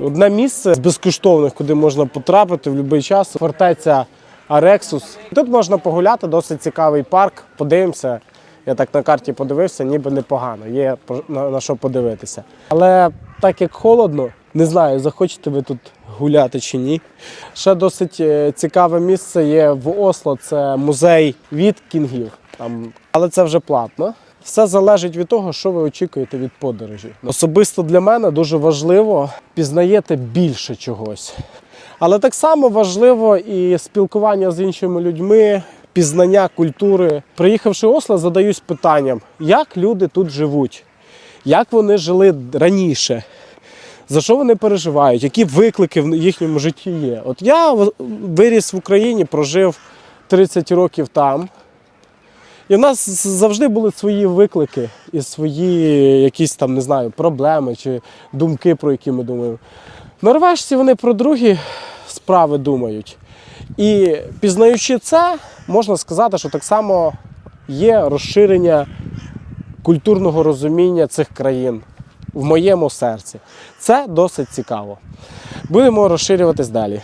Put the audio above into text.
Одне місце з безкоштовних, куди можна потрапити в будь-який час. Фортеця Арексус. Тут можна погуляти, досить цікавий парк. Подивимося. Я так на карті подивився, ніби непогано. Є на, що подивитися. Але так як холодно, не знаю, захочете ви тут гуляти чи ні. Ще досить е, цікаве місце є в Осло. Це музей віткінгів. Там, але це вже платно. Все залежить від того, що ви очікуєте від подорожі. Особисто для мене дуже важливо пізнаєте більше чогось. Але так само важливо і спілкування з іншими людьми, пізнання культури. Приїхавши в Осло, задаюсь питанням, як люди тут живуть, як вони жили раніше, за що вони переживають, які виклики в їхньому житті є. От я виріс в Україні, прожив 30 років там. І в нас завжди були свої виклики і свої якісь там, не знаю, проблеми чи думки, про які ми думаємо. Норвежці вони про другі справи думають. І пізнаючи це, можна сказати, що так само є розширення культурного розуміння цих країн в моєму серці. Це досить цікаво. Будемо розширюватись далі.